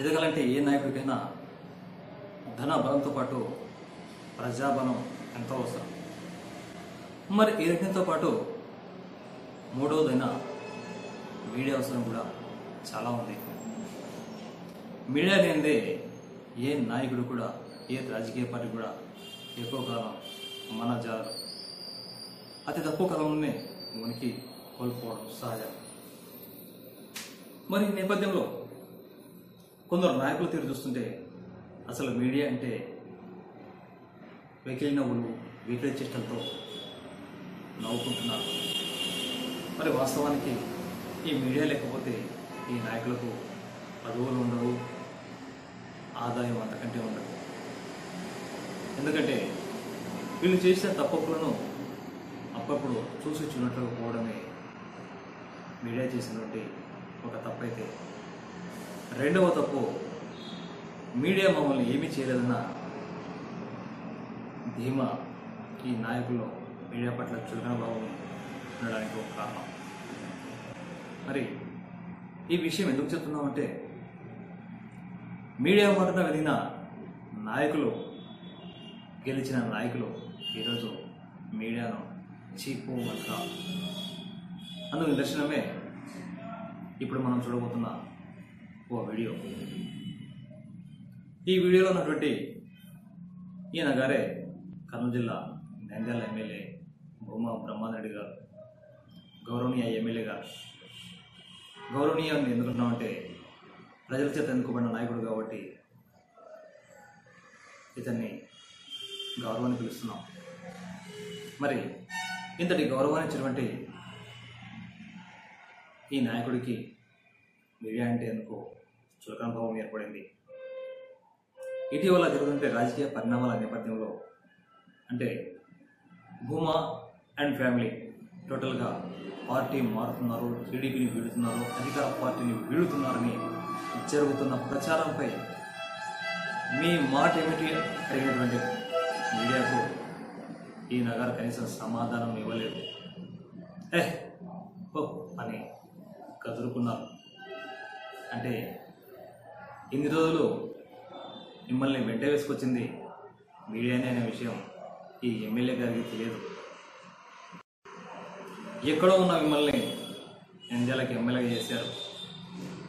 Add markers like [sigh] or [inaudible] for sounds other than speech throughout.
ఎదగాలంటే ఏ నాయకుడికైనా ధన బలంతో పాటు ప్రజాబలం ఎంతో అవసరం. మరి ఈ రెండింటితో పాటు మూడవదైన మీడియా అవసరం కూడా చాలా ఉంది. మీడియా లేనిదే ఏ నాయకుడు కూడా ఏ రాజకీయ పార్టీ కూడా ఎక్కువ కాలం మన జారు అతి తక్కువ కాలంలోనే మనకి కోల్పోవడం సహజం. మరి ఈ నేపథ్యంలో కొందరు నాయకులు తీరు చూస్తుంటే అసలు మీడియా అంటే వెకిలిన నవ్వులు వెకిలి చేష్టలతో నవ్వుకుంటున్నారు. మరి వాస్తవానికి ఈ మీడియా లేకపోతే ఈ నాయకులకు పదవులు ఉండవు ఆదాయం అంతకంటే ఉండదు. ఎందుకంటే వీళ్ళు చేసిన తప్పులను అప్పుడప్పుడు చూసి చూడటం పోవడమే మీడియా చేసినటువంటి ఒక తప్పైతే. రెండవ తప్పు. మీడియా మమ్మల్ని ఏమీ చేయలేదన్న ధీమా ఈ నాయకుల్లో మీడియా పట్ల చులకన భావం ఉండడానికి ఒక కారణం. మరి ఈ విషయం ఎందుకు చెప్తున్నామంటే మీడియా మాటన వెళ్ళిన నాయకులు గెలిచిన నాయకులు ఈరోజు మీడియాను చీపు అంటున్నారు అందుకు నిదర్శనమే ఇప్పుడు మనం చూడబోతున్న ఓ వీడియో. ఈ వీడియోలో ఉన్నటువంటి ఈయన గారే కర్నూలు జిల్లా నంద్యాల ఎమ్మెల్యే భూమా బ్రహ్మారెడ్డి గారు గౌరవనీయ ఎమ్మెల్యే గారు. గౌరవనీయ అని ఎందుకున్నామంటే ప్రజల చేత ఎన్నుకోబడిన నాయకుడు కాబట్టి ఇతన్ని గౌరవాన్ని పిలుస్తున్నాం. మరి ఇంతటి గౌరవాన్ని ఇచ్చినటువంటి ఈ నాయకుడికి మీడియా అంటే ఎందుకో? చులకన ఏర్పడింది. ఇటీవల జరుగుతుంటే రాజకీయ పరిణామాల నేపథ్యంలో అంటే భూమా అండ్ ఫ్యామిలీ టోటల్గా పార్టీ మారుతున్నారు టీడీపీని వీడుతున్నారు అధికార పార్టీని వీడుతున్నారని జరుగుతున్న ప్రచారంపై మీ మాట ఏమిటి అడిగినటువంటి మీడియాకు ఈ నగర కనీసం సమాధానం ఇవ్వలేదు. ఏ అని కదురుకున్నారు. అంటే ఇన్ని రోజులు మిమ్మల్ని వెంట వేసుకొచ్చింది మీడియానే అనే విషయం ఈ ఎమ్మెల్యే గారికి తెలియదు. ఎక్కడో ఉన్న మిమ్మల్ని నంద్యాలకు ఎమ్మెల్యేగా చేశారు.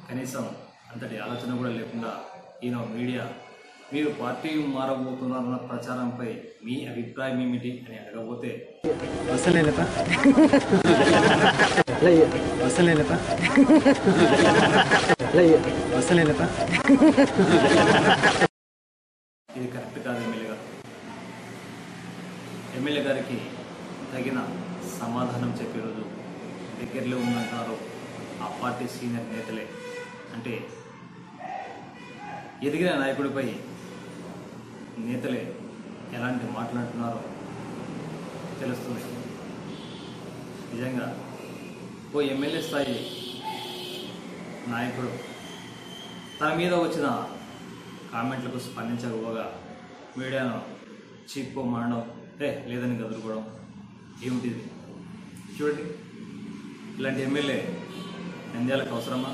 కనీసం అంతటి ఆలోచన కూడా లేకుండా ఈయన మీడియా మీరు పార్టీ మారబోతున్నారన్న ప్రచారంపై మీ అభిప్రాయం ఏమిటి అని అడగబోతే వస్తలేనత [laughs] వస్తలేనత వస్తలేనత ఇది కరెక్ట్ కాదు ఎమ్మెల్యే గారు. ఎమ్మెల్యే గారికి తగిన సమాధానం చెప్పే రోజు దగ్గరలో ఉందంటున్నారు ఆ పార్టీ సీనియర్ నేతలే. అంటే ఎదిగిన నాయకుడిపై నేతలే ఎలాంటి మాట్లాడుతున్నారో తెలుస్తుంది. నిజంగా ఓ ఎమ్మెల్యే స్థాయి నాయకుడు. తన మీద వచ్చిన కామెంట్లకు స్పందించకపోగా మీడియాను చీప్కో మారడం ఏ లేదని గదురుకోవడం ఏమిటిది? చూడండి. ఇలాంటి ఎమ్మెల్యే నంద్యాలకు అవసరమా?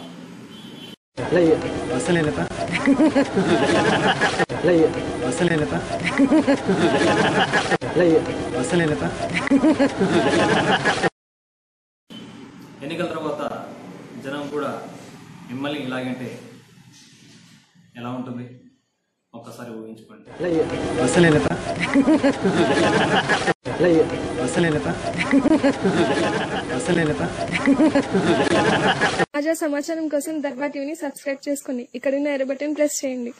ఎన్నికల తర్వాత జనం కూడా మిమ్మల్ని ఇలాగంటే ఎలా ఉంటుంది? ఒక్కసారి ఊహించుకోండి. తాజా సమాచారం కోసం దర్బా టీవీని సబ్స్క్రైబ్ చేసుకోండి ఇక్కడున్న ఎర్ర బటన్ ప్రెస్ చేయండి.